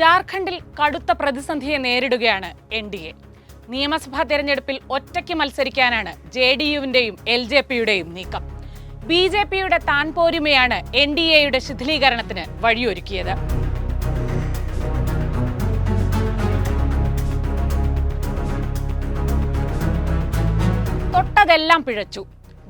ജാർഖണ്ഡിൽ കടുത്ത പ്രതിസന്ധിയെ നേരിടുകയാണ് എൻ ഡി എ. നിയമസഭാ തെരഞ്ഞെടുപ്പിൽ ഒറ്റയ്ക്ക് മത്സരിക്കാനാണ് ജെ ഡി യുവിന്റെയും എൽ ജെ പിയുടെയും നീക്കം. ബി ജെ പിയുടെ താൻ പോരുമയാണ് എൻ ഡി എയുടെ ശിഥിലീകരണത്തിന് വഴിയൊരുക്കിയത്. തൊട്ടതെല്ലാം പിഴച്ചു.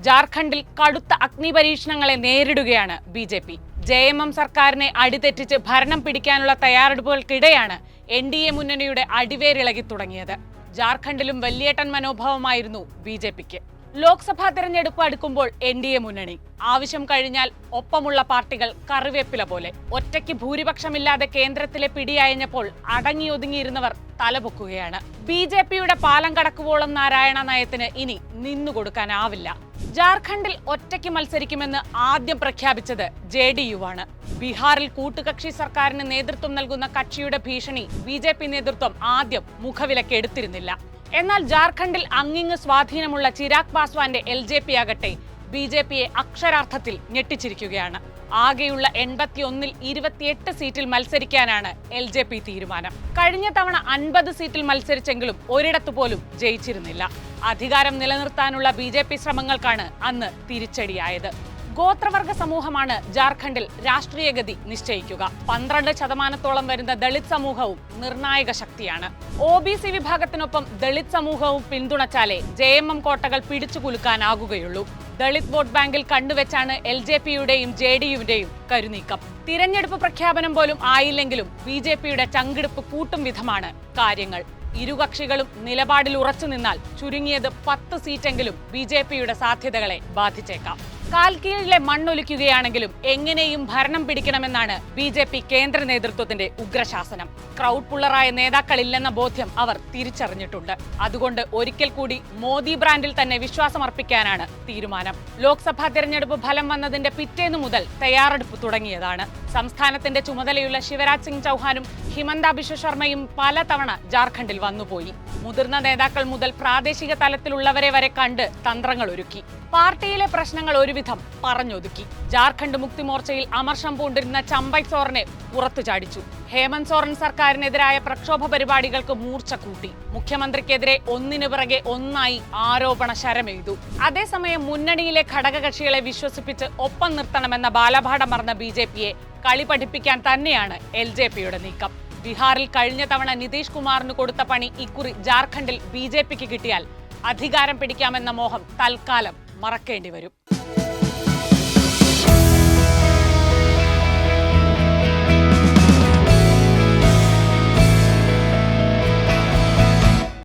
ജാർഖണ്ഡിൽ കടുത്ത അഗ്നിപരീക്ഷണങ്ങളെ നേരിടുകയാണ് B J P. J M M സർക്കാരിനെ അടിതെറ്റിച്ച് ഭരണം പിടിക്കാനുള്ള തയ്യാറെടുപ്പുകൾക്കിടെയാണ് എൻ ഡി എ മുന്നണിയുടെ അടിവേരിളകി തുടങ്ങിയത്. ജാർഖണ്ഡിലും വലിയേട്ടൻ മനോഭാവമായിരുന്നു ബി ജെ പിക്ക്. ലോക്സഭാ തെരഞ്ഞെടുപ്പ് അടുക്കുമ്പോൾ എൻ ഡി എ മുന്നണി. ആവശ്യം കഴിഞ്ഞാൽ ഒപ്പമുള്ള പാർട്ടികൾ കറിവേപ്പില പോലെ. ഒറ്റയ്ക്ക് ഭൂരിപക്ഷമില്ലാതെ കേന്ദ്രത്തിലെ പിടിയയഞ്ഞപ്പോൾ അടങ്ങിയൊതുങ്ങിയിരുന്നവർ തലപൊക്കുകയാണ്. ബി ജെ പിയുടെ പാലം കടക്കുവോളം നാരായണ നയത്തിന് ഇനി നിന്നുകൊടുക്കാനാവില്ല. ജാർഖണ്ഡിൽ ഒറ്റയ്ക്ക് മത്സരിക്കുമെന്ന് ആദ്യം പ്രഖ്യാപിച്ചത് ജെ ഡി യു ആണ്. ബീഹാറിൽ കൂട്ടുകക്ഷി സർക്കാരിന് നേതൃത്വം നൽകുന്ന കക്ഷിയുടെ ഭീഷണി ബി ജെ പി നേതൃത്വം ആദ്യം മുഖവിലക്ക് എടുത്തിരുന്നില്ല എന്നാൽ ജാർഖണ്ഡിൽ അങ്ങിങ്ങ് സ്വാധീനമുള്ള ചിരാഗ് പാസ്വാന്റെ എൽ ജെ പി ആകട്ടെ ബി ജെ പിയെ അക്ഷരാർത്ഥത്തിൽ ഞെട്ടിച്ചിരിക്കുകയാണ്. ആകെയുള്ള എൺപത്തിയൊന്നിൽ ഇരുപത്തിയെട്ട് സീറ്റിൽ മത്സരിക്കാനാണ് എൽ ജെ പി തീരുമാനം. കഴിഞ്ഞ തവണ അൻപത് സീറ്റിൽ മത്സരിച്ചെങ്കിലും ഒരിടത്തു പോലും ജയിച്ചിരുന്നില്ല. അധികാരം നിലനിർത്താനുള്ള ബി ജെ പി ശ്രമങ്ങൾക്കാണ് അന്ന് തിരിച്ചടിയായത്. ഗോത്രവർഗ സമൂഹമാണ് ജാർഖണ്ഡിൽ രാഷ്ട്രീയഗതി നിശ്ചയിക്കുക. പന്ത്രണ്ട് ശതമാനത്തോളം വരുന്ന ദളിത് സമൂഹവും നിർണായക ശക്തിയാണ്. ഒ ബി സി വിഭാഗത്തിനൊപ്പം ദളിത് സമൂഹവും പിന്തുണച്ചാലേ ജെ എം എം കോട്ടകൾ ദളിത് വോട്ട് ബാങ്കിൽ കണ്ടുവച്ചാണ് എൽ ജെ പിയുടെയും ജെ ഡി യുവിന്റെയും കരുനീക്കം. തിരഞ്ഞെടുപ്പ് പ്രഖ്യാപനം പോലും ആയില്ലെങ്കിലും ബി ജെ പിയുടെ ചങ്കിടുപ്പ് കൂട്ടും വിധമാണ് കാര്യങ്ങൾ. ഇരുകക്ഷികളും നിലപാടിൽ ഉറച്ചു നിന്നാൽ ചുരുങ്ങിയത് പത്ത് സീറ്റെങ്കിലും ബി ജെ പിയുടെ സാധ്യതകളെ ബാധിച്ചേക്കാം. കാൽക്കീഴിലെ മണ്ണൊലിക്കുകയാണെങ്കിലും എങ്ങനെയും ഭരണം പിടിക്കണമെന്നാണ് ബി ജെ പി കേന്ദ്ര നേതൃത്വത്തിന്റെ ഉഗ്രശാസനം. ക്രൗഡ് പുള്ളറായ നേതാക്കളില്ലെന്ന ബോധ്യം അവർ തിരിച്ചറിഞ്ഞിട്ടുണ്ട്. അതുകൊണ്ട് ഒരിക്കൽ കൂടി മോദി ബ്രാൻഡിൽ തന്നെ വിശ്വാസമർപ്പിക്കാനാണ് തീരുമാനം. ലോക്സഭാ തെരഞ്ഞെടുപ്പ് ഫലം വന്നതിന്റെ പിറ്റേന്നു മുതൽ തയ്യാറെടുപ്പ് തുടങ്ങിയതാണ്. സംസ്ഥാനത്തിന്റെ ചുമതലയുള്ള ശിവരാജ് സിംഗ് ചൗഹാനും ഹിമന്ത ബിശ്വ ശർമ്മയും പലതവണ ജാർഖണ്ഡിൽ വന്നുപോയി. മുതിർന്ന നേതാക്കൾ മുതൽ പ്രാദേശിക തലത്തിലുള്ളവരെ വരെ കണ്ട് തന്ത്രങ്ങൾ ഒരുക്കി. പാർട്ടിയിലെ പ്രശ്നങ്ങൾ ഒരുവിധം പറഞ്ഞൊതുക്കി. ജാർഖണ്ഡ് മുക്തി മോർച്ചയിൽ അമർഷം പൂണ്ടിരുന്ന ചമ്പൈ സോറിനെ പുറത്തു ചാടിച്ചു. ഹേമന്ത് സോറൻ സർക്കാരിനെതിരായ പ്രക്ഷോഭ പരിപാടികൾക്ക് മൂർച്ച കൂട്ടി. മുഖ്യമന്ത്രിക്കെതിരെ ഒന്നിനു പിറകെ ഒന്നായി ആരോപണ ശരമെയ്തു അതേസമയം മുന്നണിയിലെ ഘടകകക്ഷികളെ വിശ്വസിപ്പിച്ച് ഒപ്പം നിർത്തണമെന്ന ബാലപാഠം മറന്ന ബി ജെ പിയെ കളി പഠിപ്പിക്കാൻ തന്നെയാണ് എൽ ജെ പിയുടെ നീക്കം. ബീഹാറിൽ കഴിഞ്ഞ തവണ നിതീഷ് കുമാറിന് കൊടുത്ത പണി ഇക്കുറി ജാർഖണ്ഡിൽ ബി ജെ പിക്ക് കിട്ടിയാൽ അധികാരം പിടിക്കാമെന്ന മോഹം തൽക്കാലം മറക്കേണ്ടി വരും.